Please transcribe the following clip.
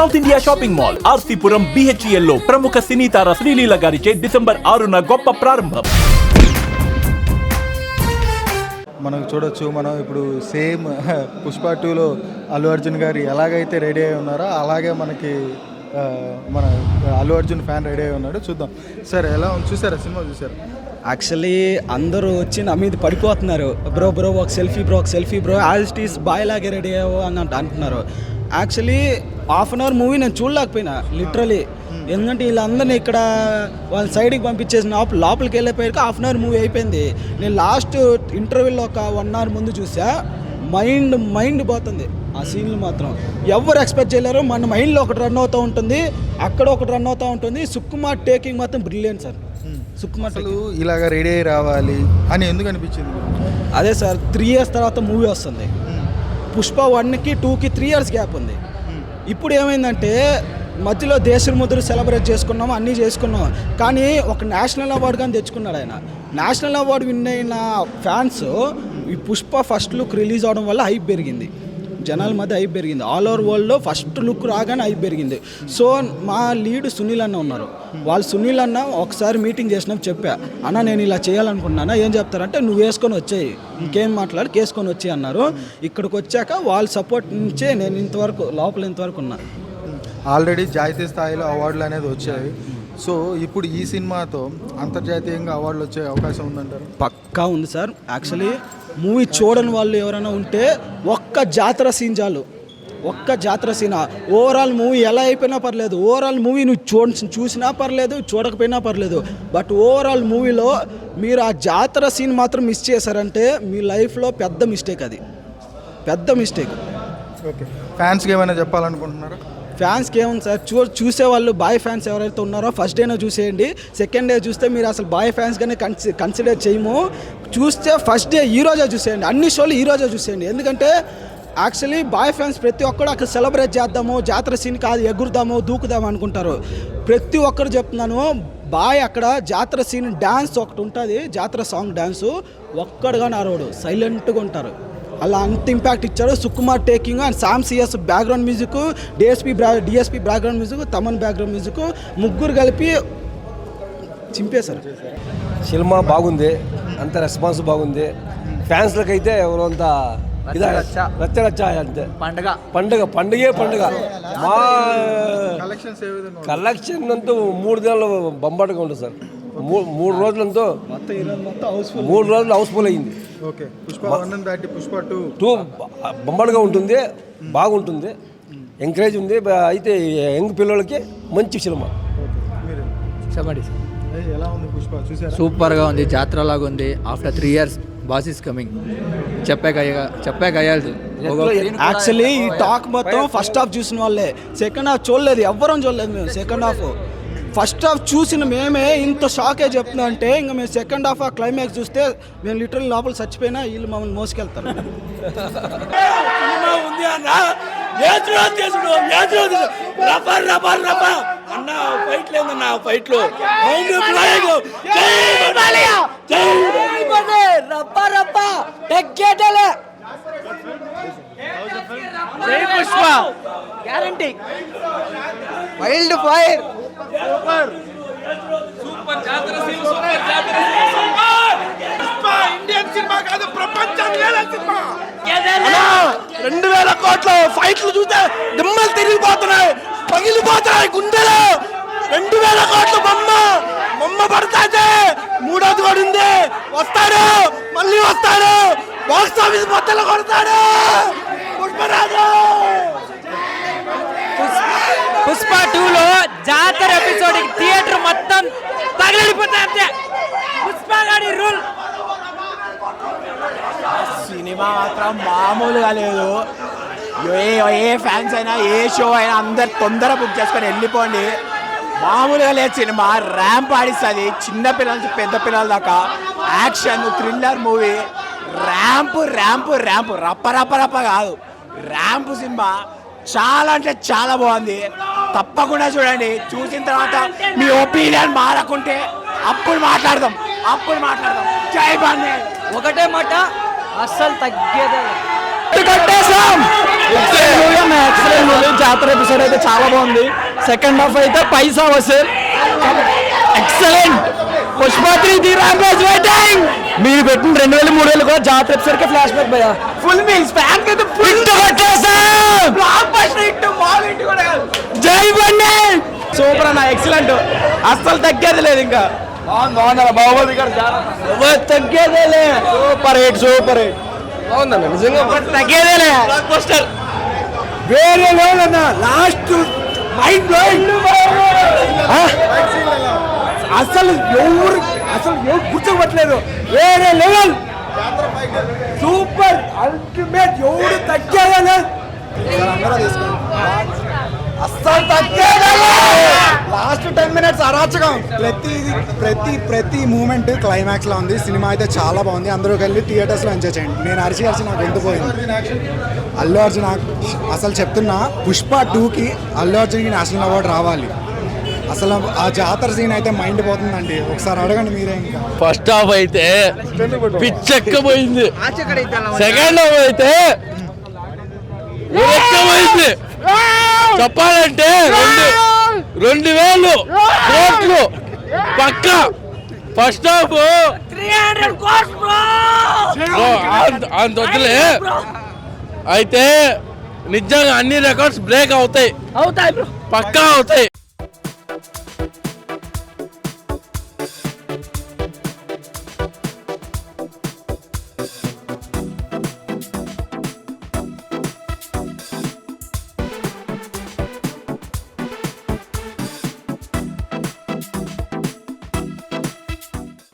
South India shopping mall RC Puram బిహెచ్ఎల్లో ప్రముఖ సినీ తార శ్రీలీల గారిచే డిసెంబర్ ఆరున గొప్ప ప్రారంభం. మనం చూడొచ్చు మనం ఇప్పుడు సేమ్ పుష్ప టూలో అల్లు అర్జున్ గారు ఎలాగైతే రెడీ అయి ఉన్నారో అలాగే మనకి మన అల్లు అర్జున్ ఫ్యాన్ రెడీ అయి ఉన్నాడు. చూద్దాం. సరే ఎలా ఉంది? చూసారా సినిమా? చూసారా? యాక్చువల్లీ అందరూ వచ్చి నా మీద పడిపోతున్నారు. బ్రో బ్రో ఒక సెల్ఫీ బ్రో ఒక selfie bro as it is boy లాగే రెడీ అయ్యావు అని అంట- అంటున్నారు. Actually half an hour movie నేను చూడలేకపోయినా లిటరలీ. ఎందుకంటే వీళ్ళందరినీ ఇక్కడ వాళ్ళ సైడ్కి పంపించేసిన లోప- లోపలికి వెళ్ళిపోయాక హాఫ్ అన్ అవర్ మూవీ అయిపోయింది. నేను లాస్ట్ ఇంటర్వ్యూలో ఒక వన్ అవర్ ముందు చూసా మైండ్ మైండ్ పోతుంది ఆ సీన్లు మాత్రం. ఎవరు ఎక్స్పెక్ట్ చేయలేరు మన మైండ్లో ఒకటి రన్ అవుతూ ఉంటుంది అక్కడ ఒకటి రన్ అవుతూ ఉంటుంది. సుకుమార్ టేకింగ్ మాత్రం బ్రిలియంట్ సార్. సుకుమార్ అసలు ఇలాగ రెడీ అయి రావాలి అని ఎందుకు అనిపించింది అదే సార్ త్రీ ఇయర్స్ తర్వాత మూవీ వస్తుంది. పుష్ప వన్కి టూకి త్రీ ఇయర్స్ గ్యాప్ ఉంది. ఇప్పుడు ఏమైందంటే మధ్యలో దేశముద్ర సెలబ్రేట్ చేసుకున్నాం అన్నీ చేసుకున్నాం కానీ ఒక నేషనల్ అవార్డు కానీ తెచ్చుకున్నాడు ఆయన. నేషనల్ అవార్డు విన్ అయిన ఫ్యాన్స్ ఈ పుష్ప ఫస్ట్ లుక్ రిలీజ్ అవడం వల్ల హైప్ పెరిగింది. జనాల మధ్య హైప్ పెరిగింది. ఆల్ ఓవర్ వరల్డ్లో ఫస్ట్ లుక్ రాగానే హైప్ పెరిగింది. సో మా లీడ్ సునీల్ అన్న ఉన్నారు. వాళ్ళు సునీల్ అన్న ఒకసారి మీటింగ్ చేసినప్పుడు చెప్పా అన్న నేను ఇలా చేయాలనుకుంటున్నాను? ఏం చెప్తారంటే నువ్వు వేసుకొని వచ్చేయి. ఇంకేం మాట్లాడి కేసుకొని వచ్చి అన్నారు. ఇక్కడికి వచ్చాక వాళ్ళ సపోర్ట్ నుంచే నేను ఇంతవరకు లోపల ఇంతవరకు ఉన్నా. ఆల్రెడీ జాతీయ స్థాయిలో అవార్డులు అనేది వచ్చాయి. సో ఇప్పుడు ఈ సినిమాతో అంతర్జాతీయంగా అవార్డులు వచ్చే అవకాశం ఉందంటారు? పక్కా ఉంది సార్. యాక్చువల్లీ మూవీ చూడని వాళ్ళు ఎవరైనా ఉంటే ఒక్క జాతర సీన్ చాలు. ఒక్క జాతర సీన్. ఓవరాల్ మూవీ ఎలా అయిపోయినా పర్లేదు. ఓవరాల్ మూవీ నువ్వు చూడ చూసినా పర్లేదు చూడకపోయినా పర్లేదు. బట్ ఓవరాల్ మూవీలో మీరు ఆ జాతర సీన్ మాత్రం మిస్ చేశారంటే మీ లైఫ్లో పెద్ద మిస్టేక్ అది. పెద్ద మిస్టేక్. ఓకే. ఫ్యాన్స్కి ఏమైనా చెప్పాలనుకుంటున్నారా? ఫ్యాన్స్కి ఏముంది సార్? చూ చూసే వాళ్ళు బాయ్ ఫ్యాన్స్ ఎవరైతే ఉన్నారో ఫస్ట్ డేనే చూసేయండి. సెకండ్ డే చూస్తే మీరు అసలు బాయ్ ఫ్యాన్స్గానే కన్సి కన్సిడర్ చేయము. చూస్తే ఫస్ట్ డే ఈ రోజే చూసేయండి. అన్ని షోలు ఈ రోజే చూసేయండి. ఎందుకంటే యాక్చువల్లీ బాయ్ ఫ్యాన్స్ ప్రతి ఒక్కరు అక్కడ సెలబ్రేట్ చేద్దాము జాతర సీన్ కాదు ఎగురుదాము దూకుదాము అనుకుంటారు. ప్రతి ఒక్కరు చెప్తున్నాను బాయ్ అక్కడ జాతర సీన్ డ్యాన్స్ ఒకటి ఉంటుంది జాతర సాంగ్ డ్యాన్సు ఒక్కడుగా నారోడు సైలెంట్గా ఉంటారు. అలా అంత ఇంపాక్ట్ ఇచ్చారు. Sukumar taking and Sam CS background music DSP బ్రా DSP background music Thaman background music ముగ్గురు కలిపి చింపేశారు. సినిమా బాగుంది అంత రెస్పాన్స్ బాగుంది. ఫ్యాన్స్లకు అయితే ఎవరు అంత ఇదా? రచ్చ రచ్చ అంతే. పండగ. పండుగ పండుగే పండుగ. మా కలెక్షన్ అంతా మూడు దినాలు బొంబాటుగా ఉంటుంది సార్. మూడు రోజులంతా మూడు రోజులు హౌస్ఫుల్ అయింది. ఓకే. పుష్ప టూ. టూ బొమ్మడుగా ఉంటుంది బాగుంటుంది ఎంకరేజ్ ఉంది. అయితే యంగ్ పిల్లలకి మంచి సినిమా. చెప్పండి ఏ, ఎలా ఉంది పుష్ప? చూసారా? సూపర్గా ఉంది జాతర లాగా ఉంది after three years boss is coming చెప్పాక చెప్పాక అయ్యాలి యాక్చువల్లీ ఈ టాక్ మొత్తం ఫస్ట్ హాఫ్ చూసిన వాళ్ళే. సెకండ్ హాఫ్ చూడలేదు ఎవ్వరం చూడలేదు మేము. సెకండ్ హాఫ్ ఫస్ట్ హాఫ్ చూసిన మేమే ఇంత షాకే చెప్తున్నా అంటే ఇంకా మేము సెకండ్ హాఫ్ ఆ క్లైమాక్స్ చూస్తే మేము లిటరల్ లోపల చచ్చిపోయినా వీళ్ళు మమ్మల్ని మోసుకెళ్తారు. అన్న. ఫైట్ లేదన్న రప్ప రప్ప తగ్గేటలే జై Pushpa. Guarantee wild fire Indian cinema కాదు ప్రపంచం లేదా సినిమా? రెండు వేల కోట్ల ఫైట్లు చూస్తే దిమ్మలు తిరిగిపోతున్నాయి పగిలిపోతున్నాయి గుండెలు. రెండు వేల కోట్ల బొమ్మ బొమ్మ పడతాదే. మూడోది కూడా ఉంది. వస్తాడు మళ్ళీ వస్తాడు. బాక్స్ ఆఫీస్ మొత్తంలో కొడతాడు. పుష్పరాజు! పుష్ప టూలో థియేటర్ మొత్తం తగిలిపోతాయి అంతే. పుష్పగాడి రూల్. సినిమా మాత్రం మామూలుగా లేదు. ఏ ఏ ఫ్యాన్స్ అయినా ఏ షో అయినా అందరు తొందర బుక్ చేసుకొని వెళ్ళిపోండి. మామూలుగా లేదు సినిమా. ర్యాంప్ ఆడిస్తుంది. చిన్న పిల్లల నుంచి పెద్ద పిల్లల దాకా. Action thriller movie. Ramp ramp ramp. రప్ప రప్ప రప్ప కాదు. Ramp cinema. చాలా అంటే చాలా బాగుంది. తప్పకుండా చూడండి. చూసిన తర్వాత మీ ఒపీనియన్ మారకుంటే అప్పుడు మాట్లాడదాం. అప్పుడు మాట్లాడదాం. జై బాండే ఒకటే మాట అస్సలు తగ్గేదే జాతర ఎపిసోడ్ అయితే చాలా బాగుంది. సెకండ్ హాఫ్ అయితే పైసా Vasool. Excellent Pushpa three the rampage waiting మీరు పెట్టిన రెండు వేలు మూడు వేలు కూడా జాతర ఎపిసోడ్కి ఫ్లాష్ బ్యాక్ భయ్యా. ఫుల్ మీల్స్ ఫ్యాన్కి ఫుల్ బ్లాక్ బస్టర్ హిట్ మాల్ హిట్ కూడా జై బండి! సూపర్ అన్న ఎక్సలెంట్. అస్సలు తగ్గేది లేదు ఇంకా. బాగుంది తగ్గేదే లే. Super hit super hit. బాగుందన్న నిజంగా తగ్గేదేలే వేరే లెవెల్ అన్న లాస్ట్ మైండ్ బ్లోయింగ్ అసలు ఎవరు అసలు ఎవరు కూర్చోబట్టలేదు వేరే లెవెల్ సూపర్! అల్టిమేట్ ఎవరు తగ్గేదే అస్సలు తగ్గేదే లాస్ట్ టెన్ మినిట్స్ అరాచకం. ప్రతి ప్రతి ప్రతి మూమెంట్ క్లైమాక్స్లో ఉంది. సినిమా అయితే చాలా బాగుంది. అందరూ వెళ్ళి థియేటర్స్లో ఎంజాయ్ చేయండి. నేను అరిచి అరిచి నాకు గొంతు పోయింది. అల్లు అర్జున్ అసలు చెప్తున్నా పుష్ప టూకి అల్లు అర్జున్కి నేషనల్ అవార్డు రావాలి. అసలు ఆ జాతర సీన్ అయితే మైండ్ పోతుందండి. ఒకసారి అడగండి మీరే ఇంకా. ఫస్ట్ హాఫ్ అయితే పిచ్చెక్కపోయింది. సెకండ్ హాఫ్ అయితే చెప్పాలంటే రెండు రెండు వేలు కోట్లు పక్క. ఫస్ట్ హాఫ్ అంత వద్దులే. అయితే నిజంగా అన్ని రికార్డ్స్ బ్రేక్ అవుతాయి. పక్కా అవుతాయి.